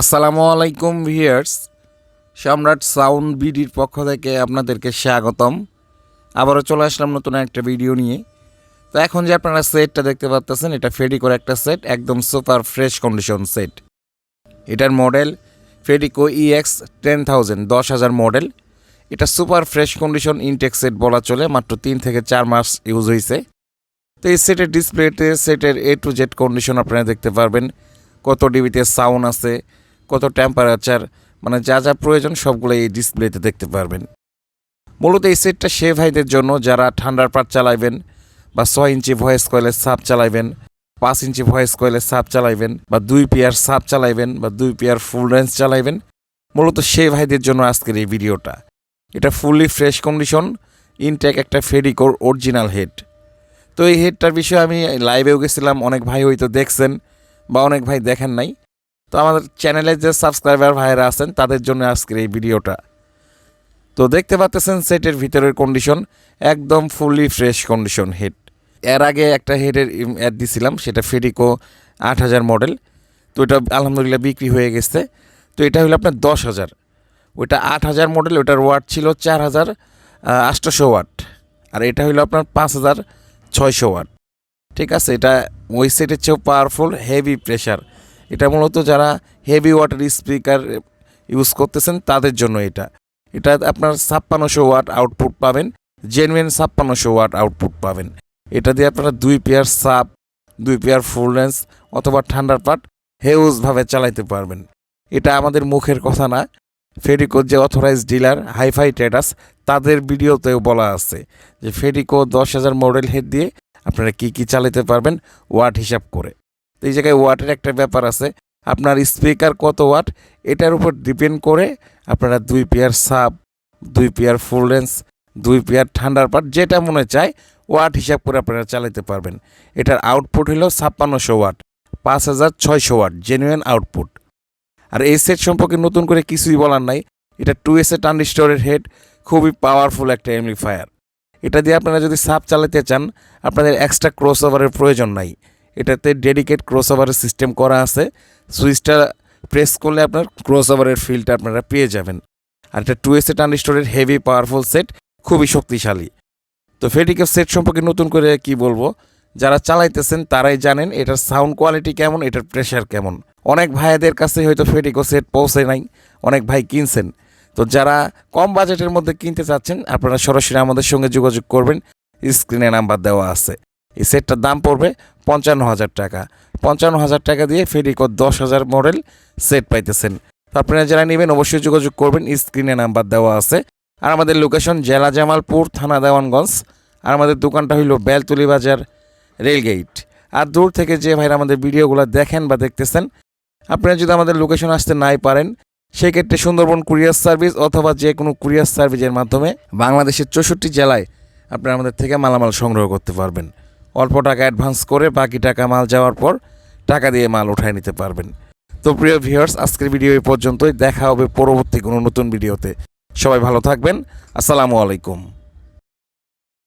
আসসালামু আলাইকুম ভিয়ার্স সম্রাট সাউন্ড বিডির পক্ষ থেকে আপনাদেরকে স্বাগতম। আবারও চলে আসলাম নতুন একটা ভিডিও নিয়ে। তো এখন যে আপনারা সেটটা দেখতে পাচ্ছেন এটা ফেডিকোর একটা সেট, একদম সুপার ফ্রেশ কন্ডিশন সেট। এটার model Fedico EX ten thousand, দশ হাজার মডেল। এটা super fresh condition intact set বলা চলে, মাত্র তিন থেকে চার মাস ইউজ হয়েছে তো এই সেটের ডিসপ্লেতে, সেটের এ টু জেড কন্ডিশন আপনারা দেখতে পারবেন। কত ডিবিতে সাউন্ড আছে কত টেম্পারেচার মানে যা যা প্রয়োজন সবগুলো এই ডিসপ্লেতে দেখতে পারবেন। মূলত এই সেটটা সে ভাইদের জন্য যারা ঠান্ডার পাট চালাইবেন বা ছয় ইঞ্চি ভয়েস কয়েলের সাপ চালাইবেন, পাঁচ ইঞ্চি ভয়েস কয়েলের সাপ চালাইবেন বা দুই পেয়ার সাপ চালাইবেন বা দুই পেয়ার ফুল রেঞ্জ চালাইবেন, মূলত সে ভাইদের জন্য আজকের এই ভিডিওটা। এটা ফুললি ফ্রেশ কন্ডিশন ইনটেক একটা ফেডিকোর অরিজিনাল হেড তো এই হেডটার বিষয়ে আমি লাইভেও গেছিলাম, অনেক ভাই হয়তো দেখছেন বা অনেক ভাই দেখেন নাই। তো আমাদের চ্যানেলে যে সাবস্ক্রাইবার ভাইয়েরা আছেন, তাদের জন্য আজকের এই ভিডিওটা। তো দেখতে পাচ্ছেন সেটের ভিতরের কন্ডিশন একদম ফুললি ফ্রেশ কন্ডিশন হেড এর আগে একটা হেডের অ্যাড দিছিলাম, সেটা ফেডিকো আট হাজার মডেল তো এটা আলহামদুলিল্লাহ বিক্রি হয়ে গেছে। তো এটা হলো আপনার দশ হাজার। ওইটা আট হাজার মডেল ওটার ওয়াট ছিল চার হাজার আটশোশো ওয়াট আর এটা হলো আপনার পাঁচ হাজার ছয়শো ওয়াট ঠিক আছে, এটা ওই সেটের চেয়েও পাওয়ারফুল হেভি প্রেশার এটা মূলত যারা হেভি ওয়াটার স্পিকার ইউজ করতেছেন, তাদের জন্য এটা। এটা আপনার ছাপ্পান্নশো ওয়াট আউটপুট পাবেন জেনুইন ছাপ্পান্নশো ওয়াট আউটপুট পাবেন। এটা দিয়ে আপনারা দুই পেয়ার সাপ দুই পেয়ার ফুল রেঞ্জ অথবা ঠান্ডার পাট হেউজভাবে চালাইতে পারবেন। এটা আমাদের মুখের কথা না ফেডিকোর যে অথরাইজ ডিলার হাইফাই ট্রেডার্স তাদের ভিডিওতেও বলা আছে যে ফেডিকো দশ হাজার মডেল হেড দিয়ে আপনারা কি কি চালাতে পারবেন, ওয়াট হিসাব করে। তো এই জায়গায় ওয়াটের একটা ব্যাপার আছে। আপনার স্পিকার কত ওয়াট এটার উপর ডিপেন্ড করে আপনারা দুই পেয়ার সাব দুই পেয়ার ফুল রেঞ্জ দুই পেয়ার ঠান্ডার পাট যেটা মনে চায় ওয়াট হিসাব করে আপনারা চালাতে পারবেন। এটার আউটপুট হলো ছাপ্পান্নশো ওয়াট পাঁচ হাজার ছয়শো ওয়াট জেনুইন আউটপুট আর এই সেট সম্পর্কে নতুন করে কিছুই বলার নাই। এটা টু এস এ ট্রানজিস্টরের হেড খুবই পাওয়ারফুল একটা এমপ্লিফায়ার এটা দিয়ে আপনারা যদি সাপ চালাতে চান, আপনাদের এক্সট্রা ক্রস ওভারের প্রয়োজন নাই। এটাতে ডেডিকেট ক্রস ওভারের সিস্টেম করা আছে। সুইচটা প্রেস করলে আপনার ক্রস ওভারের ফিলটা আপনারা পেয়ে যাবেন। আর এটা টু এস ট্রানজিস্টরের হেভি পাওয়ারফুল সেট খুবই শক্তিশালী। তো ফেডিকে সেট সম্পর্কে নতুন করে কি বলব? যারা চালাইতেছেন তারাই জানেন এটার সাউন্ড কোয়ালিটি কেমন, এটার প্রেশার কেমন। অনেক ভাইয়াদের কাছে হয়তো ফেডিকো সেট পৌঁছে নাই, অনেক ভাই কিনছেন। তো যারা কম বাজেটের মধ্যে কিনতে চাচ্ছেন, আপনারা সরাসরি আমাদের সঙ্গে যোগাযোগ করবেন। স্ক্রিনে নাম্বার দেওয়া আছে। এই সেটটার দাম পড়বে পঞ্চান্ন হাজার টাকা। পঞ্চান্ন হাজার টাকা দিয়ে ফেডিকো দশ হাজার মডেল সেট পাইতেছেন। আপনারা যারা নেবেন অবশ্যই যোগাযোগ করবেন, স্ক্রিনে নাম্বার দেওয়া আছে। আর আমাদের লোকেশন জেলা জামালপুর, থানা দেওয়ানগঞ্জ। আর আমাদের দোকানটা হইল বেলতুলি বাজার রেলগেট আর দূর থেকে যে ভাইরা আমাদের ভিডিওগুলো দেখেন বা দেখতেছেন, আপনারা যদি আমাদের লোকেশন আসতে নাই পারেন, সেক্ষেত্রে সুন্দরবন কুরিয়ার সার্ভিস অথবা যে কোনো কুরিয়ার সার্ভিসের মাধ্যমে বাংলাদেশের চৌষট্টি জেলায় আপনারা আমাদের থেকে মালামাল সংগ্রহ করতে পারবেন। অল্প টাকা অ্যাডভান্স করে বাকি টাকা মাল যাওয়ার পর টাকা দিয়ে মাল উঠায় নিতে পারবেন। তো প্রিয় ভিউয়ার্স আজকের ভিডিও এই পর্যন্তই। দেখা হবে পরবর্তী কোনো নতুন ভিডিওতে সবাই ভালো থাকবেন। আসসালামু আলাইকুম।